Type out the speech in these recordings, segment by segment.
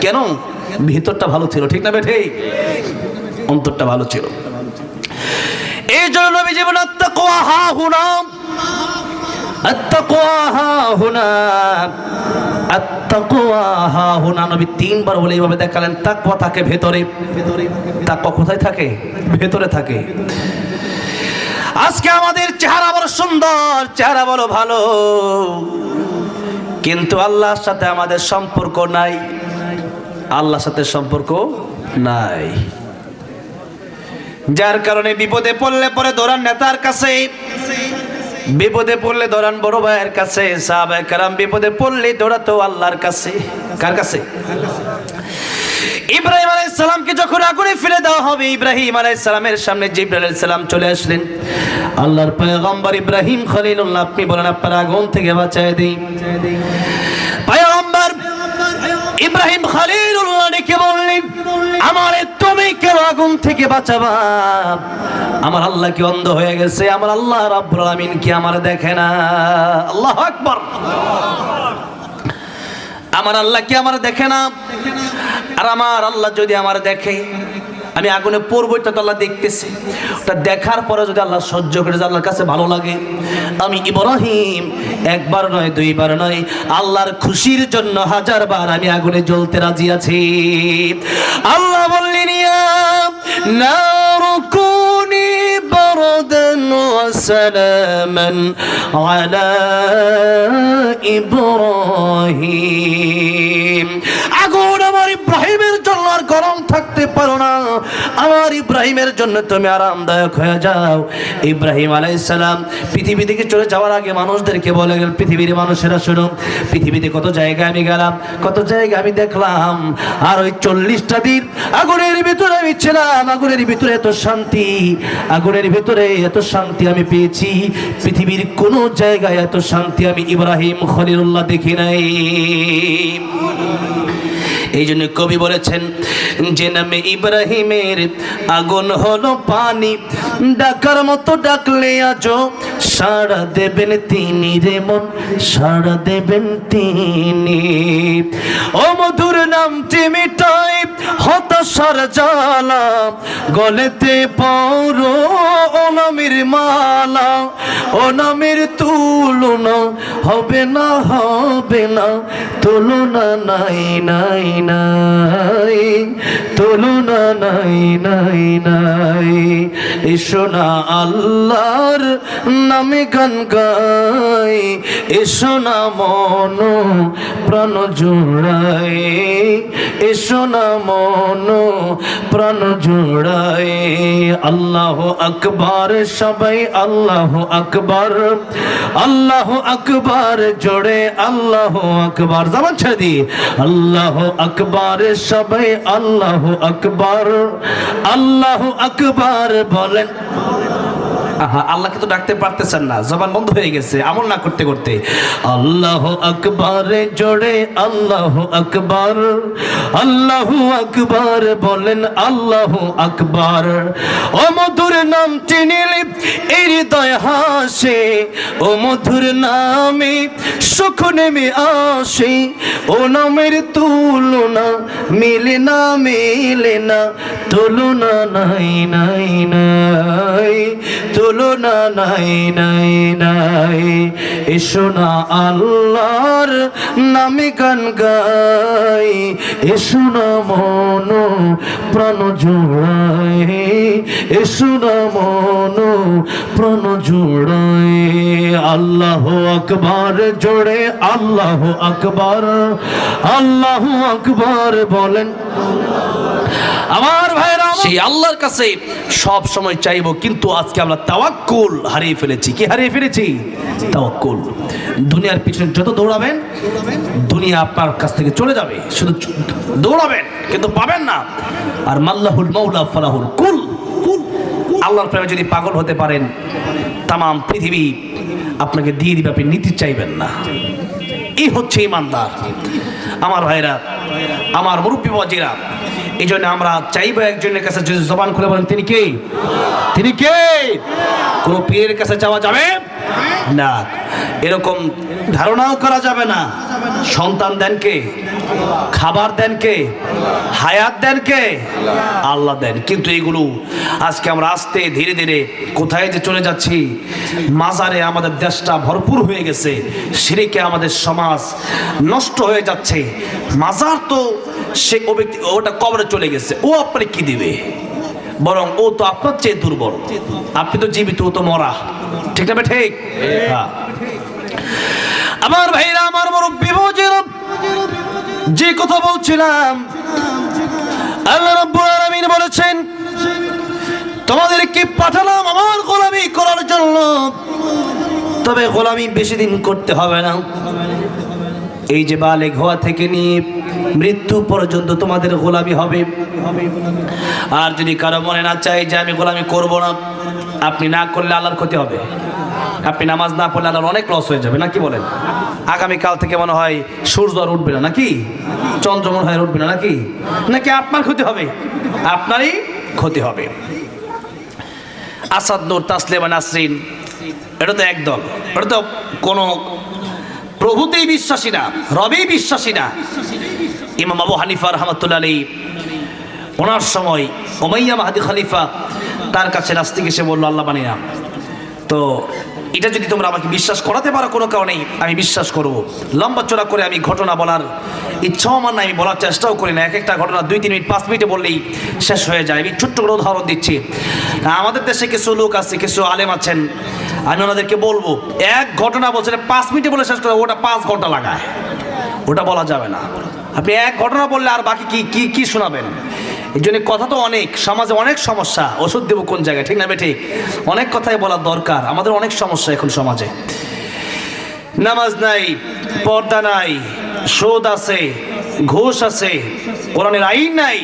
কেন? ভিতরটা ভালো ছিল, ঠিক না বেঠে? অন্তরটা ভালো ছিল। এই জন্য নবী জীবন আত্মাকুয়া হা হুনা, আত্তাকুয়া হা হুনা, আত্তাকুয়া হা হুনা। নবী তিনবার বলে এইভাবে দেখালেন, তাকওয়া থাকে ভেতরে। তাকওয়া কোথায় থাকে? ভেতরে থাকে। আজকে আমাদের চেহারা বড় সুন্দর, চেহারা বড় ভালো। কিন্তু আল্লাহর সাথে আমাদের সম্পর্ক নাই। আল্লাহর সাথে সম্পর্ক নাই। যার কারণে বিপদে পড়লে পরে দৌড়ান নেতার কাছে, বিপদে পড়লে দৌড়ান বড় ভাইয়ের কাছে, সাহাবায়ে বিপদে পড়লে দৌড়াতো আল্লাহর কাছে। কার কাছে? ইব্রাহিম আলাইহিস সালামকে যখন আগুনে ফেলে দেওয়া হবে, ইব্রাহিম আলাইহিস সালামের সামনে জিবরাইল সালাম চলে আসলেন। আল্লাহর পয়গম্বর ইব্রাহিম খলিলুল্লাহ, আপনি বলেন, আপনার আগুন থেকে বাঁচায় দেই। পয়গম্বর ইব্রাহিম বললেন আমার তুমি কেন আগুন থেকে বাঁচাবা? আমার আল্লাহ কি অন্ধ হয়ে গেছে? আমার আল্লাহ রাব্বুল আমিন কি আমার দেখে না? আল্লাহ আকবার। আমার আল্লাহ কি আমার দেখে না? আর আমার আল্লাহ যদি আমার দেখে আমি আগুনে পড়ব, এটা তো আল্লাহ দেখতেছে। ওটা দেখার পরে যদি আল্লাহ সহ্য করে যে আল্লাহর কাছে ভালো লাগে। আমি ইব্রাহিম, একবার নয়, দুইবার নয়, আল্লাহর খুশির জন্য হাজার বার আমি আগুনে জ্বলতে রাজি আছি। আল্লাহ বললেন, ইয়া নারুকুনি বারদান সালামান আলা ইব্রাহিম। আগুন আমার গরম থাকতে পারো না। আমার ইব্রাহিমের জন্য তুমি আরামদায়ক হয়ে যাও। ইব্রাহিম আলাইসালাম পৃথিবী থেকে চলে যাওয়ার আগে মানুষদেরকে বলে গেল, পৃথিবীর মানুষেরা শুনো, পৃথিবীতে কত জায়গায় আমি গেলাম, কত জায়গা আমি দেখলাম, আর ওই চল্লিশটা দিন আগুনের ভিতরে আমি ছিলাম, আগুনের ভিতরে এত শান্তি, আগুনের ভিতরে এত শান্তি আমি পেয়েছি, পৃথিবীর কোনো জায়গায় এত শান্তি আমি ইব্রাহিম খলিলুল্লাহ দেখি নাই। এই জন্য কবি বলেছেন, যে নামে ইব্রাহিমের আগুন হলো পানি, ডাকার মতো ডাকলে আজো সাড়া দেবেন তিনি রে মন, সাড়া দেবেন তিনি। ও মধুর নামটি মিটাই হতাশার জ্বালা, গলেতে পড়ো ও নামের মালা, ও নামের তুলনা হবে না হবে না, তুলনা নাই নাই নাই তুলনা নাই নাই নাই। এসো না আল্লাহর নামে গান গাই, এসো না মন, প্রাণ জোড়াই। এসো না মন, প্রাণ জোড়াই। আল্লাহ আকবার, সবাই আল্লাহ আকবার। আল্লাহ আকবার জোড়ে আল্লাহ আকবার। জামান ছেড়ে দি। আল্লাহ আকবার সবাই আল্লাহ আকবার। আল্লাহ আকবার বলেন আল্লাহকে তো ডাকতে পারতেছেন না। জবান বন্ধ হয়ে গেছে, আমল না করতে করতে। আল্লাহ আকবার জোড়ে আল্লাহ আকবার। আল্লাহ আকবার বলেন, আল্লাহ আকবার। ও মধুর নাম চিনিলে হৃদয় হাসে। ও মধুর নামে সুখ নেমে আসে। ও নামের তুলনা মিলে না মিলে না, তুলনা নাই নাই নাই। তুলনা নাই নাই নাই। এসো না আল্লাহর নামে গান গাই। এসো না মন, প্রাণ জোড়াই এসো না মন, প্রাণ জোড়াই আল্লাহ আকবার জোড়ে আল্লাহ আকবার। আল্লাহ আকবার বলেন। আমার ভাইরা সেই আল্লাহর কাছে সব সময় চাইব, কিন্তু আজকে আমরা তাওয়াক্কুল, হারিয়ে ফেলেছি। কি হারিয়ে ফেলেছি? তাওয়াক্কুল। দুনিয়ার পিছনে যত দৌড়াবেন, দুনিয়া আপনার কাছ থেকে চলে যাবে। শুধু দৌড়াবেন, কিন্তু পাবেন না। আর মাল্লাহুল মৌলা ফালাহুল কুল। কুল আল্লাহর প্রেমে যদি পাগল হতে পারেন তাম পৃথিবী আপনাকে দিয়ে দিবে, আপনি নিতে চাইবেন না। এই হচ্ছে ইমানদার। আমার ভাইরা, আমার মুরব্বী বাজিরা এই জন্য আমরা চাইব একজনের কাছে যদি জবান খুলে বলেন, তিনি কে? তিনি কে? কোন পীরের কাছে যাওয়া যাবে? না। এরকম ধারণাও করা যাবে না। সন্তান দেন কে? খাবার দেন কে? হায়াত দেন কে? আল্লাহ দেন। কিন্তু এগুলো আজকে আমরা আস্তে ধীরে ধীরে কোথায় যে চলে যাচ্ছি, মাজারে আমাদের দেশটা ভরপুর হয়ে গেছে, সিরিকে আমাদের সমাজ নষ্ট হয়ে যাচ্ছে। মাজার তো সে ও ব্যক্তি ওটা কবরে চলে গেছে। ও আপনার কি দিবে? বরং ও তো আপনার চেয়ে দুর্বল। আপনি তো জীবিত, ও তো মরা। ঠিক না ঠিক হ্যাঁ। আমার ভাইরা, আমার মুরব্বী বুঝিলাম যে কথা বলছিলাম, আল্লাহ রাব্বুল আলামিন বলেছেন, তোমাদেরকে পাঠালাম আমার গোলামি করার জন্য। তবে গোলামি বেশি দিন করতে হবে না। এই যে বালেগ হওয়া থেকে নিয়ে মৃত্যু পর্যন্ত তোমাদের গোলামি হবে। আর যদি কারও মনে না চাই যে আমি গোলামি করব না, আপনি না করলে আল্লাহর ক্ষতি হবে। আপনি নামাজ না পড়লে আল্লাহর অনেক লস হয়ে যাবে নাকি বলেন? আগামীকাল থেকে মনে হয় সূর্য আর উঠবে না, নাকি? চন্দ্র মনে হয় উঠবে না, নাকি? নাকি আপনার ক্ষতি হবে? আপনারই ক্ষতি হবে। আসাদ নূর তাসলিমা নাসরিন, এটা তো একদল এটা তো কোনো প্রভুতেই বিশ্বাসী না, রবেই বিশ্বাসী না। ইমাম আবু হানিফা রহমতুল্লা আলী ওনার সময় ওমাইয়া মাহাদি খলিফা তার কাছে নাস্তিক এসে বলল, আল্লাহ মানি না তো এটা যদি তোমরা আমাকে বিশ্বাস করাতে পারো, কোনো কারণে আমি বিশ্বাস করব। লম্বা চড়া করে আমি ঘটনা বলার ইচ্ছাও আমার না আমি বলার চেষ্টাও করি না। এক একটা ঘটনা দুই, তিন মিনিট, পাঁচ মিনিটে বললেই শেষ হয়ে যায়। আমি ছোট্ট করে উদাহরণ দিচ্ছি। আমাদের দেশে কিছু লোক আছে, কিছু আলেম আছেন, আমি ওনাদেরকে বলব, এক ঘটনা বলছে পাঁচ মিনিটে বলে শেষ করে, ওটা পাঁচ ঘণ্টা লাগায়। ওটা বলা যাবে না। আপনি এক ঘটনা বললে আর বাকি কি কি কি শোনাবেন? এই জন্য কথা তো অনেক, সমাজে অনেক সমস্যা, ওষুধ দেবো কোন জায়গায়, ঠিক না ঠিক। অনেক কথাই বলার দরকার, আমাদের অনেক সমস্যা এখন সমাজে। নামাজ নাই, পর্দা নাই, সুদ আছে, ঘোষ আছে, কোরআনের আইন নাই,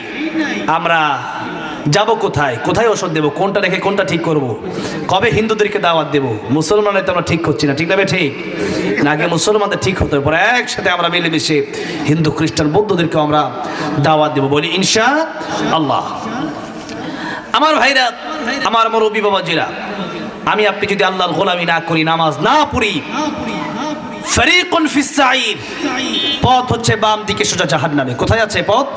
আমরা যাব কোথায়? কোথায় ওষুধ দেবো? কোনটা রেখে কোনটা ঠিক করব। কবে হিন্দুদেরকে দাওয়াত দেবো? মুসলমানের তো আমরা ঠিক করছি না, ঠিক না ঠিক? না আগে মুসলমানদের ঠিক হতে পরে একসাথে আমরা মিলেমিশে হিন্দু, খ্রিস্টান, বৌদ্ধদেরকেও আমরা দাওয়াত দেবো। বলি, ইনশা আল্লাহ। আমার ভাইরা, আমার মুরব্বী বাবাজিরা, আমি আপনি যদি আল্লাহর গোলামি না করি, নামাজ না পড়ি পথ হচ্ছে বাম দিকে সোজা জাহান্নামে। কোথায় আছে পথ?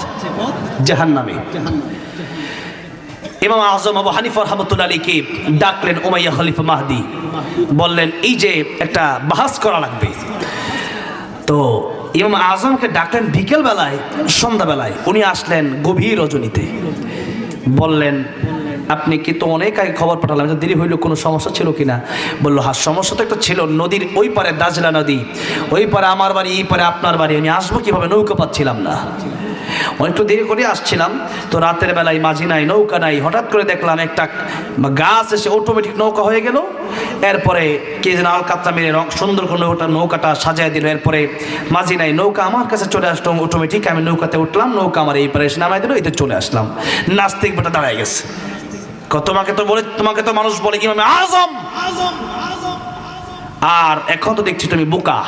জাহান্নামে। ইমাম আজম আবু হানিফা রহমতুল্লাহ আলীকে ডাকলেন, উমাইয়া খলিফা মাহদি। বললেন, এই যে একটা বাহাস করা লাগবে। তো ইমাম আজমকে ডাকলেন বিকেল বেলায় সন্ধ্যাবেলায়। উনি আসলেন গভীর রজনীতে। বললেন, আপনি কি তো অনেক আগে খবর পাঠালাম যে দেরি হইল, কোনো সমস্যা ছিল কিনা? বলল হ্যাঁ সমস্যা তো একটা ছিল, নদীর ওই পারে দাজলা নদী। ওই পারে আমার বাড়ি, এই পারে আপনার বাড়ি। আমি আসব কীভাবে? নৌকা পাচ্ছিলাম না। অনেকটু দেরি করে আসছিলাম, তো রাতের বেলায় মাঝি নাই নৌকা নাই, হঠাৎ করে দেখলাম একটা গাছ এসে অটোমেটিক নৌকা হয়ে গেল। এরপরে কে যেন আলকাতরা মেরে রং সুন্দর করে নৌকাটা নৌকাটা সাজায় দিল। এরপরে মাঝি নাই নৌকা আমার কাছে চলে আসলো অটোমেটিক আমি নৌকাতে উঠলাম, নৌকা আমার এই পারে এসে নামাই দিল, এতে চলে আসলাম। নাস্তিক বেটা দাঁড়ায় গেছে। ক- তোমাকে তো বলে তোমাকে তো মানুষ বলে ইমামে আজম? আর এখন তো দেখছি তুমি বোকা।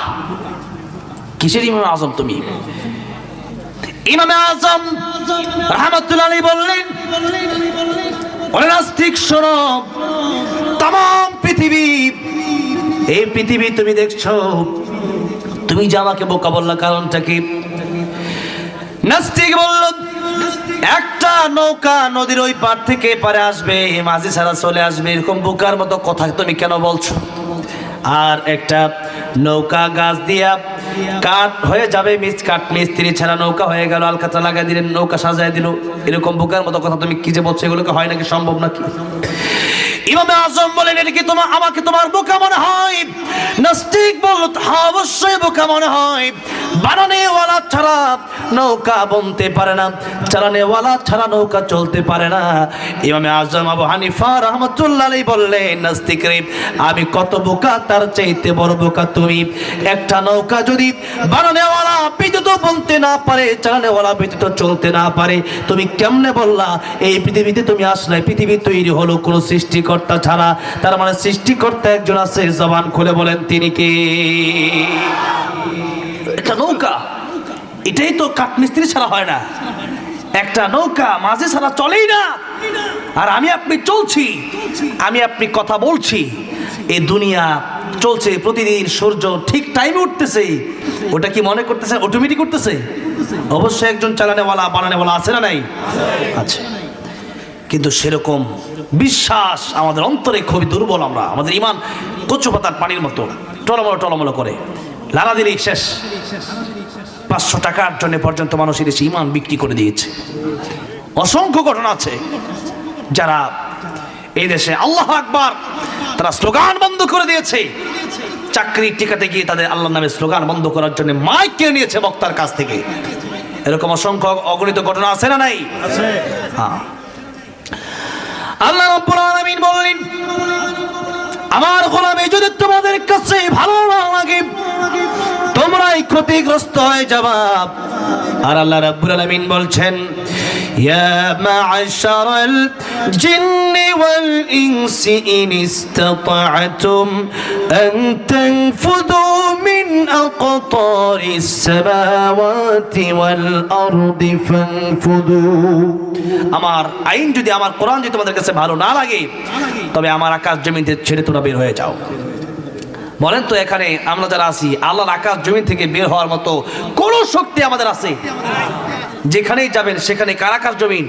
কিসের ইমামে আজম তুমি? ইমামে আজম রহমতুল্লাহ আলী বললেন বলে নাস্তিক শোনো তাম পৃথিবী, এই পৃথিবী তুমি দেখছ, তুমি যে আমাকে বোকা বললা কারণটা কি? নাস্তিক বলল, একটা নৌকা নদীর ওই পার থেকে পারে আসবে, মাঝি ছাড়া চলে আসবে, এরকম বোকার মতো কথা তুমি কেন বলছো? আর একটা নৌকা গাছ দিয়া কাঠ হয়ে যাবে, মিস কাঠ মিস্ত্রি ছাড়া নৌকা হয়ে গেল আলকাতা লাগাই দিলেন, নৌকা সাজায় দিল। এরকম বোকার মতো কথা তুমি কি যে বলছো, এগুলোকে হয় নাকি সম্ভব নাকি? আমাকে তোমার বোকা মনে হয়? নাস্তিক বলল হ্যাঁ অবশ্যই বোকা মনে হয়। বানানেওয়ালা ছাড়া নৌকা বনতে পারে না, চালানেওয়ালা ছাড়া নৌকা চলতে পারে না। ইমামে আজম আবু হানিফা রহমতুল্লাহ বললেন, নাস্তিক আমি কত বোকা, তার চাইতে বড় বোকা তুমি। একটা নৌকা যদি বানানেওয়ালা বিদ্যুৎ বনতে না পারে, চালানেওয়ালা বিদ্যুৎ চলতে না পারে, তুমি কেমনে বললা, এই পৃথিবীতে তুমি আসলে পৃথিবী তৈরি হলো কোনো সৃষ্টিকর্তা ছাড়া। তার মানে সৃষ্টিকর্তা একজন আছে, জবান খুলে বলেন, তিনি কে? একটা নৌকা। এটাই তো কাঠমিস্ত্রি ছাড়া হয় না। একটা নৌকা মাঝে ছাড়া চলেই না। আর আমি আপনি চলছি। আমি আপনি কথা বলছি। এই দুনিয়া চলছে, প্রতিদিন সূর্য ঠিক টাইমে উঠতেছে। ওটা কি মনে করতেছে? অটোমেটিক করতেছে অবশ্যই একজন চালানেওয়ালা, বানানেওয়ালা আছে না নাই? আছে কিন্তু সেরকম বিশ্বাস আমাদের অন্তরে খুবই দুর্বল আমরা। আমাদের ইমান কচু পাতার পানির মতো। টলমলো টলমলো করে। লালা দিলেই শেষ। পাঁচশো টাকার জন্য পর্যন্ত মানুষের এদেশে ইমান বিক্রি করে দিয়েছে। অসংখ্য ঘটনা আছে যারা এই দেশে আল্লাহ আকবার তারা স্লোগান বন্ধ করে দিয়েছে। চাকরি টিকাতে গিয়ে তাদের আল্লাহ নামে স্লোগান বন্ধ করার জন্য মাইক কিনে নিয়েছে বক্তার কাছ থেকে। এরকম অসংখ্য অগণিত ঘটনা আছে না নাই? হ্যাঁ। আল্লাহ রাব্বুল আলামিন বললেন আমার গোলামি যদি তোমাদের কাছে ভালো না ক্ষতিগ্রস্ত হয়ে যাবা আর আল্লাহ রাব্বুল আলামিন বলছেন ফানফুদু আমার আইন যদি আমার কোরআন যদি তোমাদের কাছে ভালো না লাগে, তবে আমার আকাশ জমিতে ছেড়ে তোমরা বের হয়ে যাও। বলেন তো এখানে আমরা যারা আছি আল্লাহর আকাশ জমিন থেকে বের হওয়ার মতো কোন শক্তি আমাদের আছে? যেখানেই যাবেন সেখানে কার আকাশ জমিন?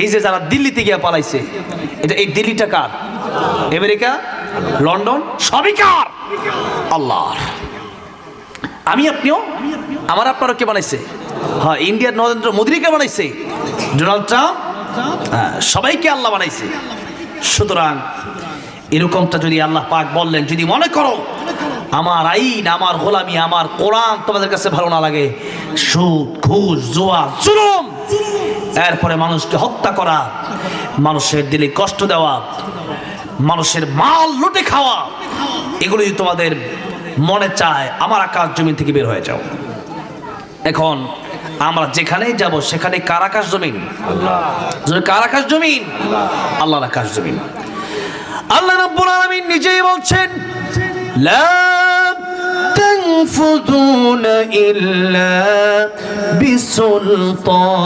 এই যে যারা দিল্লিতে গিয়ে পালাইছে এটা এই দিল্লিটা কার? আমেরিকা? লন্ডন? সবই কার? আল্লাহর। আমি আপনিও? আমার আপনারও কে বানাইছে? হ্যাঁ ইন্ডিয়ার নরেন্দ্র মোদীকে বানাইছে? Donald Trump? হ্যাঁ, সবাইকে আল্লাহ বানাইছে। সুতরাং এরকমটা যদি আল্লাহ পাক বললেন, যদি মনে করো, আমার আইন, আমার গোলামি, আমার কোরআন তোমাদের কাছে ভালো না লাগে, সুদ, ঘুষ, জোয়া, জুলুম, এরপরে মানুষকে হত্যা করা, মানুষের দিলে কষ্ট দেওয়া, মানুষের মাল লুটে খাওয়া, এগুলো যদি তোমাদের মনে চায়, আমার আকাশ জমিন থেকে বের হয়ে যাও। এখন আমরা যেখানেই যাব, সেখানে কার আকাশ জমিন? কার আকাশ জমিন? আল্লাহর আকাশ জমিন। আল্লাহ রাব্বুল আলামিন নিজেই বলছেন লা تنفذون إلا بسلطان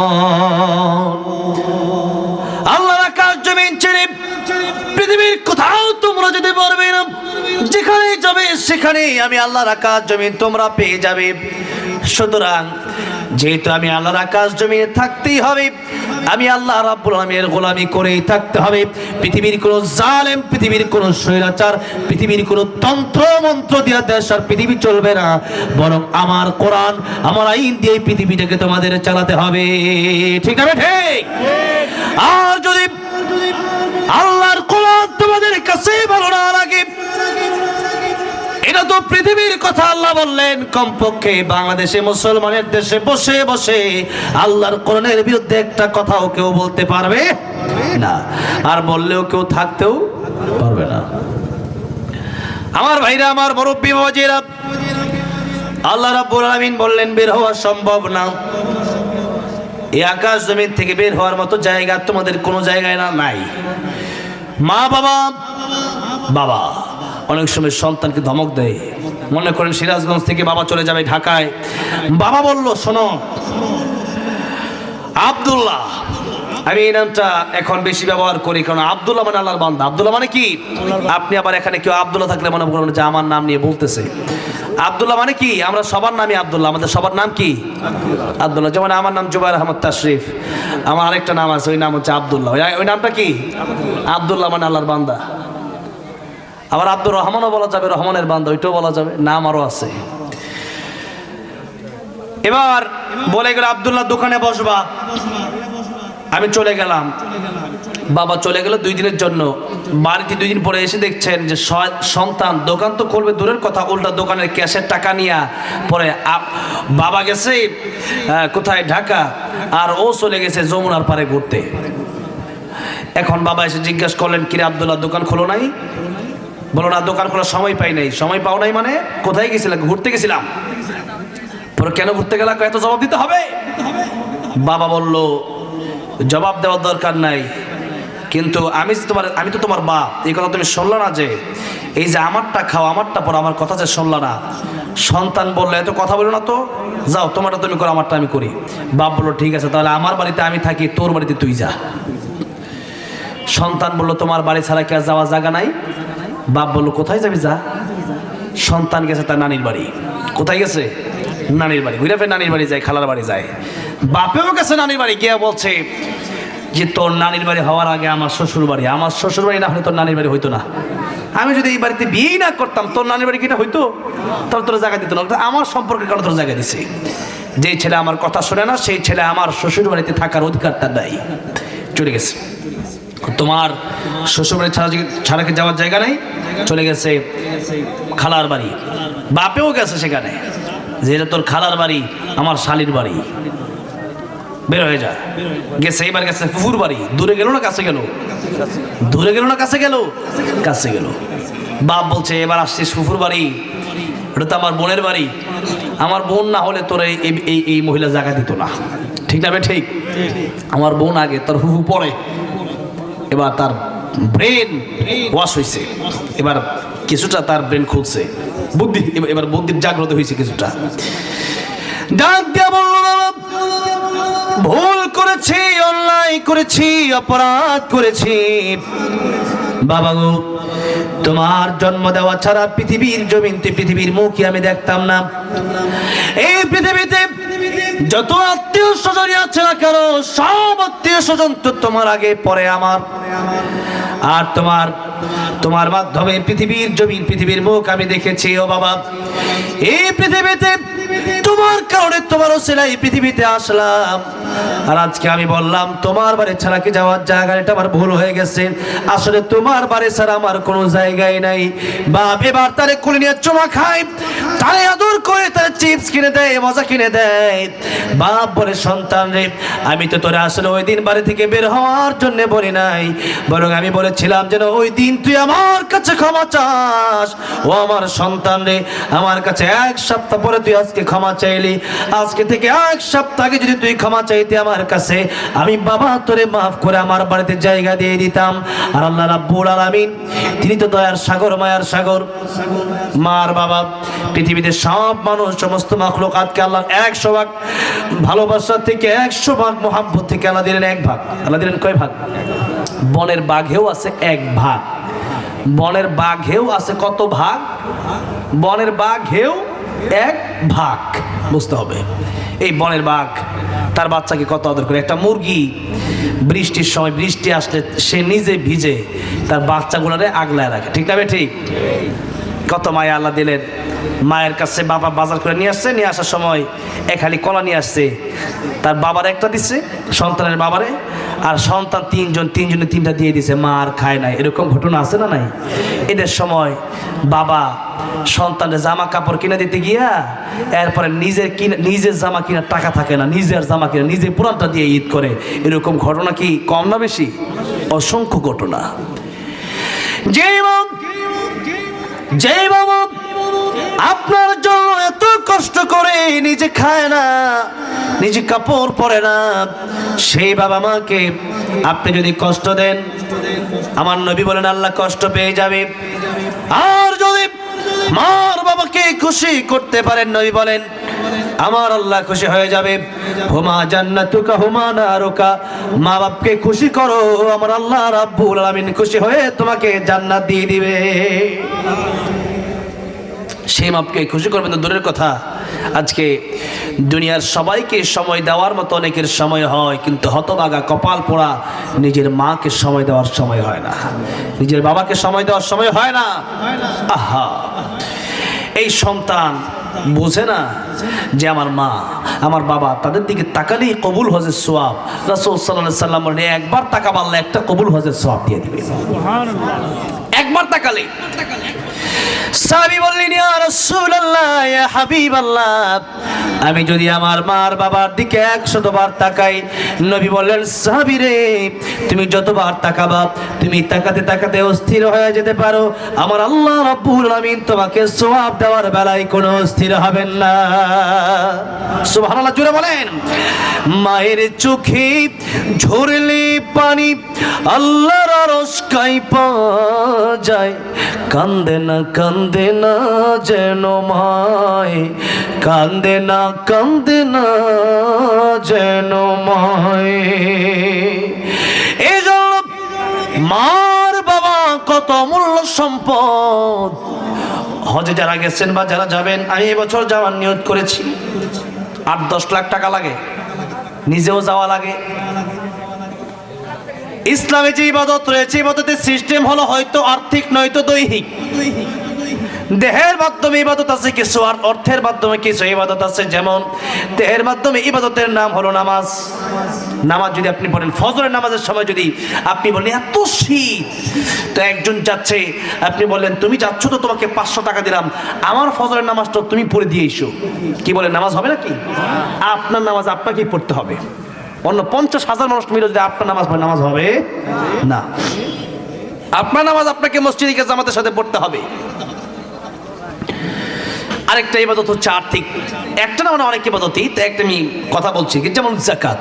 আল্লাহর আকাশ জমিন ছেড়ে পৃথিবীর কোথাও তোমরা যেতে পারবে না। যেখানে যাবে সেখানে আমি আল্লাহর আকাশ জমিন তোমরা পেয়ে যাবে। সুতরাং যেহেতু আমি আল্লাহর আকাশ জমিনে থাকতেই হবে, আমি আল্লাহ রাব্বুল আলামিনের গোলামি করেই থাকতে হবে। পৃথিবীর কোনো জালেম, পৃথিবীর কোনো স্বৈরাচার, পৃথিবীর কোনো তন্ত্র মন্ত্র দিয়া দেশ আর পৃথিবী চলবে না। বরং আমার কোরআন, আমার আইন দিয়ে পৃথিবীটাকে তোমাদের চালাতে হবে। ঠিক আছে ঠিক? আর যদি আল্লাহর কোরআন তোমাদের কাছে ভালো না লাগে। এটা তো পৃথিবীর কথা আল্লাহ বললেন, কমপক্ষে বাংলাদেশে মুসলমানের দেশে বসে বসে আল্লাহর কোরআনের বিরুদ্ধে একটা কথাও কেউ বলতে পারবে না, আর বললেও কেউ থাকতেও পারবে না। আমার ভাইরা, আমার মুরব্বী বাবাজিরা আল্লাহ রাব্বুল আলামিন বললেন, বের হওয়া সম্ভব না। এই আকাশ জমিন থেকে বের হওয়ার মতো জায়গা তোমাদের কোনো জায়গায় না, নাই। মা, বাবা বাবা। অনেক সময় সন্তানকে ধমক দেয়। মনে করেন সিরাজগঞ্জ থেকে বাবা চলে যাবে ঢাকায়। বাবা বলল, শোনো, আব্দুল্লাহ আমি এই নামটা এখন বেশি ব্যবহার করি, কারণ আব্দুল্লাহ মানে আল্লাহর বান্দা। আব্দুল্লাহ মানে কি? আপনি আবার এখানে কেউ আব্দুল্লাহ থাকলে মনে করেন যে আমার নাম নিয়ে বলতেছে। আব্দুল্লাহ মানে কি? আমরা সবার নামই আব্দুল্লাহ, আমাদের সবার নাম কি? আব্দুল্লাহ। যেমন আমার নাম জুবাইর আহমদ তাশরিফ, আমার আরেকটা নাম আছে, ওই নাম হচ্ছে আবদুল্লাহ। ওই- নামটা কি? আব্দুল্লাহ মানে আল্লাহর বান্দা। আবার আব্দুর রহমানও বলা যাবে, রহমানের বান্ধব ওইটাও বলা যাবে, নাম আরও আছে। এবার বলে গেল, আবদুল্লাহ দোকানে বসবা। আমি চলে গেলাম। বাবা চলে গেল দুই দিনের জন্য। বাড়িতে দুই দিন পরে এসে দেখছেন যে সন্তান দোকান তো করবে দূরের কথা উল্টা দোকানের ক্যাশের টাকা নিয়ে। পরে বাবা গেছে কোথায়? ঢাকা। আর ও চলে গেছে যমুনার পারে ঘুরতে। এখন বাবা এসে জিজ্ঞাসা করলেন কিরে আবদুল্লাহ দোকান খোলো নাই? বলো না দোকান খোলার সময় পাই নাই। সময় পাও নাই মানে? কোথায় গেছিলাম ঘুরতে গেছিলাম। পরে কেন ঘুরতে গেলাম এত জবাব দিতে হবে। বাবা বলল জবাব দেওয়ার দরকার নাই। কিন্তু আমি যে তোমার, আমি তো তোমার বাপ, এই কথা তুমি শুনলো না যে, এই যে আমারটা খাও, আমারটা পর আমার কথা যে শুনলো না। সন্তান বলল, এত কথা বলো না তো, যাও, তোমারটা তুমি করো, আমারটা আমি করি। বাপ বলল, ঠিক আছে, তাহলে আমার বাড়িতে আমি থাকি, তোর বাড়িতে তুই যা। সন্তান বলল, তোমার বাড়ি ছাড়া কি আর যাওয়ার জায়গা নাই? বাপ বলল, কোথায় যাবি যা? সন্তান গেছে তার নানির বাড়ি। কোথায় গেছে? নানির বাড়ি। ঘুরে ফের নানির বাড়ি যায়, খালার বাড়ি যায়। বাপেও গেছে নানির বাড়ি গিয়ে বলছে যে, তোর নানির বাড়ি হওয়ার আগে আমার শ্বশুর বাড়ি, আমার শ্বশুর বাড়ি না হলে তোর নানির বাড়ি হইতো না। আমি যদি এই বাড়িতে বিয়েই না করতাম, তোর নানির বাড়ি কিটা হইতো? তাহলে তোর জায়গা দিত না। আমার সম্পর্কের কারণে তোর জায়গা দিছে। যেই ছেলে আমার কথা শোনে না, সেই ছেলে আমার শ্বশুর বাড়িতে থাকার অধিকার তার নাই। চলে গেছে। তোমার শ্বশুর বাড়ি ছাড়া ছাড়া কি যাওয়ার জায়গা নেই? চলে গেছে খালার বাড়ি। বাপেও গেছে সেখানে। যেটা তোর খালার বাড়ি, আমার শালির বাড়ি। বের হয়ে যা। গেছে, এবার গেছে, ফুফুর বাড়ি। দূরে গেল না কাছে গেল? দূরে গেল না কাছে গেল? কাছে গেল। বাপ বলছে, এবার আসছিস ফুফুর বাড়ি। ওটা তো আমার বোনের বাড়ি। আমার বোন না হলে তোর এই এই মহিলা জায়গা দিত না। ঠিক না ঠিক? আমার বোন আগে, তোর ফুফু পরে। এবার তার ব্রেন ওয়াশ হয়েছে এবার কিছুটা তার ব্রেন খুলছে। বুদ্ধি, এবার- বুদ্ধির জাগ্রত হয়েছে কিছুটা। ডাক দিয়া ভুল করেছি, অন্যায় করেছি, অপরাধ করেছি। বাবা গো, তোমার জন্ম দেওয়া ছাড়া পৃথিবীর জমিনতে পৃথিবীর মুখই আমি দেখতাম না। এই পৃথিবীতে যত আত্মীয় স্বজন আছে না কেন, সব আত্মীয় স্বজন তো তোমার আগে পরে আমার। আর তোমার তোমার মাধ্যমে পৃথিবীর জমিন, পৃথিবীর মুখ আমি দেখেছি, ও বাবা। এই পৃথিবীতে তোমার কারণে তোমার ওসিলা পৃথিবীতে আসলাম। আর আজকে আমি বললাম, তোমার বাড়ি ছাড়া কি যাওয়ার জায়গা? এটা আমার ভুল হয়ে গেছে। আসলে তোমার বাড়ি ছাড়া আমার কোনো জায়গায় নাই। বাপ এবার তারে কুলে নিয়ে চমা খাই তারে আদর করে তারে চিপস কিনে দেয়, মজা কিনে দেয়। বাপ বলে, সন্তান রে, আমি তো তোরে আসলে ওই দিন বাড়ি থেকে বের হওয়ার জন্য বলি নাই। বরং আমি বলেছিলাম যেন ওই দিন তুই আমার কাছে ক্ষমা চাস। ও আমার সন্তান রে, আমার কাছে এক সপ্তাহ পরে তুই আজকে ক্ষমা চাইলি। আজকে থেকে এক সপ্তাহ যদি তুই ক্ষমা চাইতে আমার কাছে, আমি বাবা তোরে মাফ করে আমার বাড়িতে জায়গা দিয়ে দিতাম। আর আল্লাহ রাব্বুল আলামিন, তিনি তো দয়ার সাগর, মায়ার সাগর, মার বাবা। পৃথিবীতে সব মানুষ, সমস্ত মাখলুকাতকে আল্লাহ একশো ভাগ ভালোবাসা থেকে একশো ভাগ মোহাব্বত থেকে আল্লাহ দিলেন এক ভাগ। আল্লাহ দিলেন কয় ভাগ? বনের বাঘেও আছে এক ভাগ। বনের বাঘেও আছে কত ভাগ? বনের বাঘেও এক ভাগ, বুঝতে হবে। এই বনের বাঘ, তার বাচ্চাকে কত আদর করে। একটা মুরগি, বৃষ্টির সময় বৃষ্টি আসলে সে নিজে ভিজে তার বাচ্চাগুলোরে আগলায় রাখে। ঠিক না ঠিক? কত মায়া আল্লাহ দিলেন। মায়ের কাছে বাবা বাজার করে নিয়ে আসছে, নিয়ে আসার সময় এক হালি কলা নিয়ে আসছে। তার বাবার একটা দিচ্ছে সন্তানের বাবারে, আর সন্তান তিনজন, তিনজনে তিনটা দিয়ে দিছে, মা আর খায় নাই। এরকম ঘটনা আছে না নাই? এদের সময় বাবা সন্তানের জামা কাপড় কিনে দিতে গিয়া, এরপরে নিজের কিনে নিজের জামা কিনার টাকা থাকে না, নিজের জামা কিনা নিজে পুরানটা দিয়ে ঈদ করে। এরকম ঘটনা কি কম না বেশি? অসংখ্য ঘটনা। মা যে বাবা, আপনার জন্য এত কষ্ট করে নিজে খায় না, নিজে কাপড় পরে না, সেই বাবা মাকে আপনি যদি কষ্ট দেন, আমার নবী বলেন, আল্লাহ কষ্ট পেয়ে যাবে। আর যদি মার বাবাকে খুশি করতে পারেন, নবী বলেন আমার আল্লাহ খুশি হয়ে যাবে। হুমা জান্নাতুকা, হুমা নারুকা। মা বাপকে খুশি করো, আমার আল্লাহ রাব্বুল আলামিন খুশি হয়ে তোমাকে জান্নাত দিয়ে দিবে। সেই মাপকে খুশি করবেন তো দূরের কথা। আজকে দুনিয়ার সবাইকে সময় দেওয়ার মতো অনেকের সময় হয়, কিন্তু হতবাগা কপাল পোড়া নিজের মাকে সময় দেওয়ার সময় হয় না। নিজের বাবাকে সময় দেওয়ার সময় হয় না। আহা। এই সন্তান বোঝে না যে আমার মা আমার বাবা তাদের দিকে তাকালেই কবুল হজের সোয়াব। রাসুল সাল্লাহ সাল্লাম বলেন একবার তাকা পারলে একটা কবুল হজের সোয়াব দিয়ে দিবে। একবার তাকালে সাহাবী বললেন, ইয়া রাসূলুল্লাহ, ইয়া হাবিবাল্লাহ। আমি যদি আমার মার বাবার দিকে একশত বার তাকাই, নবী বললেন, সাহাবী রে, তুমি যতবার তাকাবা, তুমি তাকাতে তাকাতে অস্থির হয়ে যেতে পারো। আমার আল্লাহ রাব্বুল আলামিন তোমাকে সওয়াব দেওয়ার বেলায় কোনো অস্থির হবেন না। সুবহানাল্লাহ জুড়ে বলেন। মায়ের চোখে ঝরলে পানি, আল্লাহর আরশ কাইপা যায়, কান্দে না কান্দে না যেন মায়, কান্দে না কান্দে না যেন মায়। এই মার বাবা, কত অমূল্য সম্পদ। হজে যারা গেছেন বা যারা যাবেন, আমি এবছর যাওয়ার নিয়ত করেছি। আট, দশ লাখ টাকা লাগে। নিজেও যাওয়া লাগে। ইসলামে যে ইবাদত রয়েছে, ইবাদতের সিস্টেম হলো হয়তো আর্থিক, নয়তো দৈহিক। দেহের মাধ্যমে ইবাদত আছে, কিছু আর অর্থের মাধ্যমে কিছু ইবাদত আছে। যেমন, দেহের মাধ্যমে ইবাদতের নাম হলো নামাজ। নামাজ যদি আপনি বলেন ফজরের নামাজের সময় যদি আপনি বলেন, এত শীত। তো একজন যাচ্ছে, আপনি বললেন, তুমি যাচ্ছ তো তোমাকে পাঁচশো টাকা দিলাম। আমার ফজরের নামাজটা তুমি পড়ে দিয়ে এসো। কি বলে নামাজ হবে নাকি? আপনার নামাজ আপনাকেই পড়তে হবে। অন্য পঞ্চাশ হাজার মানুষ মিলে যদি আপনার নামাজ পড়ে, নামাজ হবে না। আপনার নামাজ আপনাকে মসজিদে জামাতের সাথে পড়তে হবে। আরেকটা ইবাদত হচ্ছে আর্থিক। একটা না মানে অনেক ইবাদতই, তো একটা আমি কথা বলছি যেমন জাকাত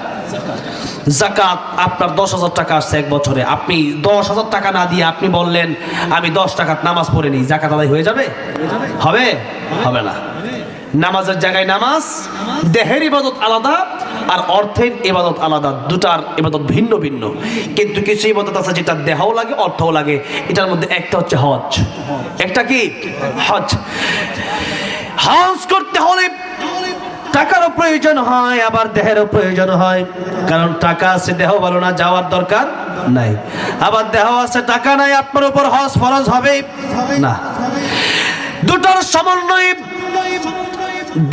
জাকাত আপনার দশ হাজার টাকা আসছে এক বছরে। আপনি দশ হাজার টাকা না দিয়ে আপনি বললেন, আমি দশ টাকার নামাজ পড়ে নিই জাকাত আদায় হয়ে যাবে? হবে? হবে না। নামাজের জায়গায় নামাজ, দেহের ইবাদত আলাদা আর অর্থের ইবাদত আলাদা। দুটার ইবাদত ভিন্ন ভিন্ন। কিন্তু কিছু ইবাদত আছে যেটা দেহও লাগে, অর্থও লাগে। এটার মধ্যে একটা হচ্ছে হজ। একটা কি? হজ। হজ করতে হলে টাকারও প্রয়োজন হয়, আবার দেহেরও প্রয়োজন হয়। কারণ টাকা আছে, দেহ ভালো না, যাওয়ার দরকার নাই। আবার দেহ আছে, টাকা নাই, আপনার উপর হজ ফরজ হবে? না। দুটার সমন্বয়ে,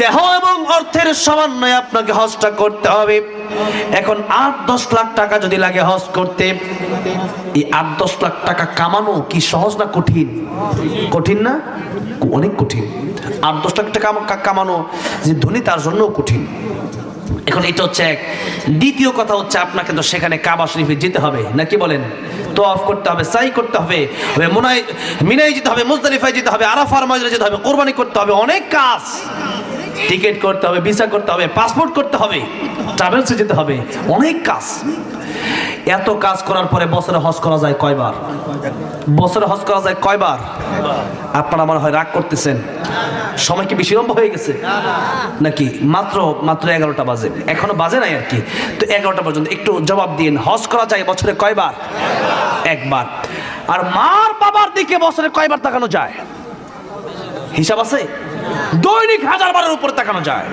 দেহ এবং অর্থের সমন্বয়ে আপনাকে হজটা করতে হবে। এখন আট দশ লাখ টাকা যদি লাগে হজ করতে, এই আট দশ লাখ টাকা কামানো কি সহজ না কঠিন? কঠিন না? অনেক কঠিন। আট দশ লাখ টাকা কামানো যে ধনী তার জন্যও কঠিন। এখন এটা হচ্ছে এক। দ্বিতীয় কথা হচ্ছে আপনাকে তো সেখানে কাবা শরীফে যেতে হবে। নাকি বলেন? তো অফ করতে হবে, সাই করতে হবে মুনাই মিনাই যেতে হবে, মুজদালিফায় যেতে হবে, আরাফার ময়দানে যেতে হবে, কোরবানি করতে হবে, অনেক কাজ। টিকিট করতে হবে, ভিসা করতে হবে, পাসপোর্ট করতে হবে, ট্রাভেলসে যেতে হবে, অনেক কাজ। এত কাজ করার পরে বছরে হজ করা যায় কয়বার? বছরে হজ করা যায় কয়বার? আপনারা মনে হয় রাগ করতেছেন। সময় কি বেশি লম্বা হয়ে গেছে? নাকি মাত্র মাত্র এগারোটা বাজে? এখনও বাজে নাই আর কি। তো এগারোটা পর্যন্ত একটু জবাব দিন। হজ করা যায় বছরে কয়বার? একবার। আর মার বাবার দিকে বছরে কয়বার তাকানো যায়? হিসাব আছে? দৈনিক হাজার বারের উপরে তাকানো যায়।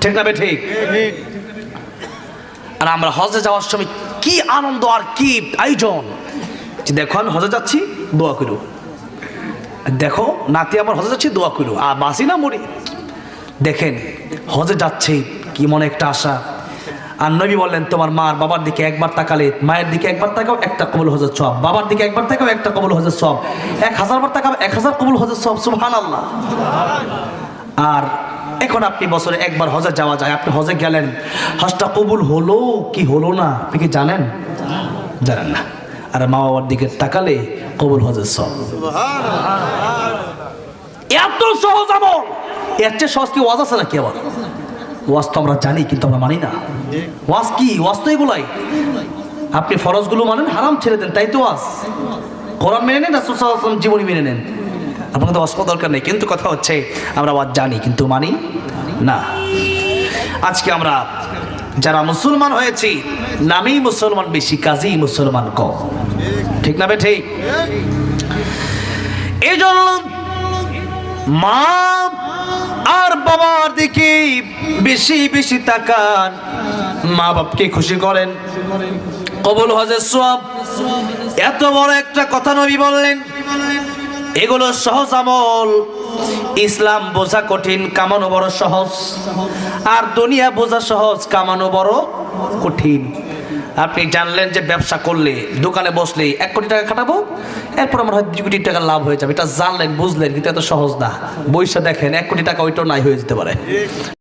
ঠিক না বে ঠিক? আর আমরা হজে যাওয়ার সময় কি আনন্দ আর কি আয়োজন? দেখো, আমি হজে যাচ্ছি, দোয়া করো। দেখো, নাতি আমার হজে যাচ্ছি, দোয়া করো। আর বাসি না মরি? দেখেন হজে যাচ্ছে, কি মনে একটা আশা। আর নবী বললেন, তোমার মার বাবার দিকে একবার তাকালে, মায়ের দিকে একবার তাকাও, একটা কবুল হজের সব। বাবার দিকে একবার তাকাও, একটা কবুল হজের সব। এক হাজার বার তাকাও, এক হাজার কবুল হজের সব। সুবহান আল্লাহ আর এখন আপনি বছরে একবার হজে যাওয়া যায়, আপনি হজে গেলেন। হজটা কবুল হলো কি হলো না, আপনি কি জানেন? জানেন না। আর মা বাবার দিকে তাকালে কবুল হজের সব। এত সহজ আমল! এর চেয়ে সহজ কি ওয়াজ আছে নাকি আবার? ওয়াজ তো আমরা জানি, কিন্তু আমরা মানি না। ওয়াজ কি? ওয়াজ তো এগুলাই। আপনি ফরজগুলো মানেন, হারাম ছেড়ে দেন, তাই তো ওয়াজ। কোরআন মেনে নেন, রাসূল ওয়াসাল্লাম জীবনী মেনে নেন। আপনাকে তো করার দরকার নেই, কিন্তু কথা হচ্ছে আমরা ওয়াজ জানি, কিন্তু মানি না। আজকে আমরা যারা মুসলমান হয়েছি, নামেই মুসলমান বেশি, কাজেই মুসলমান কম। ঠিক না বে, ঠিক? এই জন্য মা আর বাবার দিকে বেশি বেশি তাকান। মা বাপকে খুশি করেন। কবুল হজের সব এত বড় একটা কথা নবী বললেন এগুলো সহজ আমল। ইসলাম বোঝা কঠিন, কামানো বড় সহজ। আর দুনিয়া বোঝা সহজ, কামানো বড় কঠিন। আপনি জানলেন যে ব্যবসা করলে, দোকানে বসলে এক কোটি টাকা খাটাবো, এরপর আমার হয় দুই কোটি টাকা লাভ হয়ে যাবে। এটা জানলেন, বুঝলেন, কিন্তু এত সহজ না। বৈশা দেখেন, এক কোটি টাকা ওইটাও নাই হয়ে যেতে পারে।